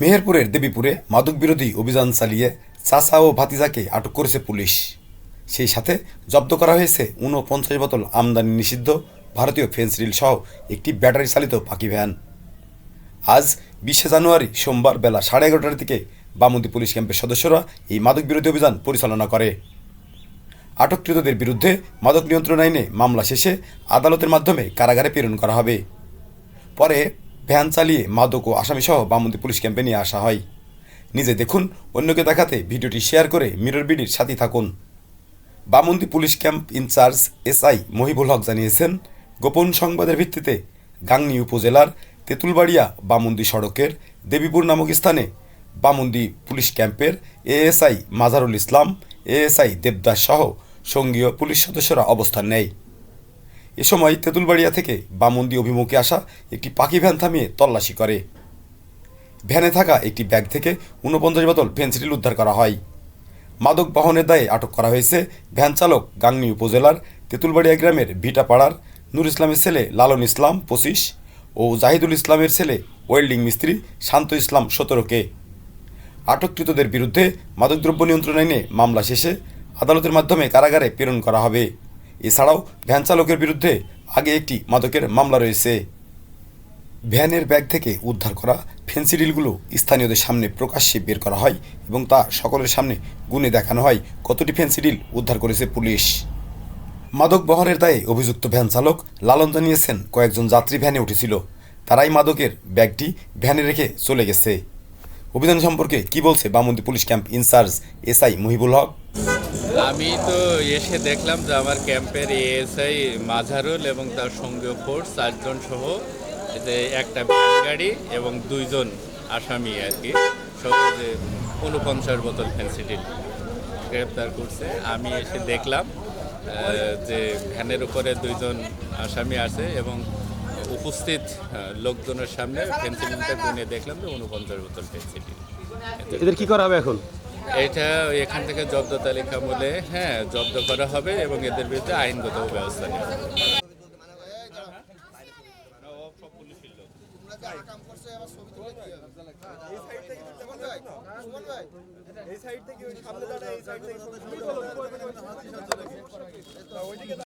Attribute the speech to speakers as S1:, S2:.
S1: মেহেরপুরের দেবীপুরে মাদক বিরোধী অভিযান চালিয়ে চাচা ও ভাতিজাকে আটক করেছে পুলিশ। সেই সাথে জব্দ করা হয়েছে ঊনপঞ্চাশ বোতল আমদানি নিষিদ্ধ ভারতীয় ফেন্সরিল সহ একটি ব্যাটারি চালিত পাখি ভ্যান। আজ বিশে জানুয়ারি সোমবার বেলা সাড়ে এগারোটার দিকে বামুন্দি পুলিশ ক্যাম্পের সদস্যরা এই মাদক বিরোধী অভিযান পরিচালনা করে। আটককৃতদের বিরুদ্ধে মাদক নিয়ন্ত্রণ আইনে মামলা শেষে আদালতের মাধ্যমে কারাগারে প্রেরণ করা হবে। পরে ভ্যান চালিয়ে মাদক ও আসামিসহ বামন্দি পুলিশ ক্যাম্পে নিয়ে আসা হয়। নিজে দেখুন, অন্যকে দেখাতে ভিডিওটি শেয়ার করে মিরর বিডির সাথে থাকুন। Bamondi police camp incharge SI Mohibul Haque জানিয়েছেন, গোপন সংবাদের ভিত্তিতে গাংনী উপজেলার তেঁতুলবাড়িয়া বামন্দি সড়কের দেবীপুর নামক স্থানে বামন্দি পুলিশ ক্যাম্পের এএসআই মাজারুল ইসলাম, এএসআই দেবদাস সহ সঙ্গীয় পুলিশ সদস্যরা অবস্থান নেয়। এ সময় তেঁতুলবাড়িয়া থেকে বামন্দি অভিমুখে আসা একটি পাখি ভ্যান থামিয়ে তল্লাশি করে। ভ্যানে থাকা একটি ব্যাগ থেকে ঊনপঞ্চাশ বোতল ফেন্সিডিল উদ্ধার করা হয়। মাদক বহনের দায়ে আটক করা হয়েছে ভ্যান চালক গাংনী উপজেলার তেঁতুলবাড়িয়া গ্রামের ভিটাপাড়ার নূর ইসলামের ছেলে লালন ইসলাম পঁচিশ ও জাহিদুল ইসলামের ছেলে ওয়েল্ডিং মিস্ত্রি শান্ত ইসলাম সতেরোকে আটককৃতদের বিরুদ্ধে মাদকদ্রব্য নিয়ন্ত্রণ আইনে মামলা শেষে আদালতের মাধ্যমে কারাগারে প্রেরণ করা হবে। এছাড়াও ভ্যান চালকের বিরুদ্ধে আগে একটি মাদকের মামলা রয়েছে। ভ্যানের ব্যাগ থেকে উদ্ধার করা ফেন্সিডিলগুলো স্থানীয়দের সামনে প্রকাশ্যে বের করা হয় এবং তা সকলের সামনে গুনে দেখানো হয়। কতটি ফেন্সিডিল উদ্ধার করেছে পুলিশ? মাদক বহনের দায়ে অভিযুক্ত ভ্যান চালক লালন জানিয়েছেন, কয়েকজন যাত্রী ভ্যানে উঠেছিল। তারাই মাদকের ব্যাগটি ভ্যানে রেখে চলে গেছে। অভিযান সম্পর্কে কি বলছে Bamondi police camp in charge SI Mohibul Haque?
S2: আমি তো এসে দেখলাম যে আমার ক্যাম্পের এএসআই মাঝারুল এবং তার সঙ্গীয় ফোর্স চারজন সহ যে একটা ভ্যান গাড়ি এবং দুইজন আসামি আর কি যে উনপঞ্চাশ বোতল ফেন্সিডিল গ্রেপ্তার করছে। আমি এসে দেখলাম যে ভ্যানের উপরে দুইজন আসামি আছে এবং উপস্থিত লোকজনের সামনে ফেন্সিডিলটা গুনে দেখলাম যে উনপঞ্চাশ বোতল ফেন্সিডিল
S3: এদের কি করা হবে এখন?
S2: এটা এখান থেকে জব্দ তালিকা বলে হ্যাঁ জব্দ করা হবে এবং এদের বিরুদ্ধে আইনগত ব্যবস্থা নেওয়া হবে।
S4: এই সাইড থেকে ওই সামনে দাঁড়ায় এই সাইড থেকে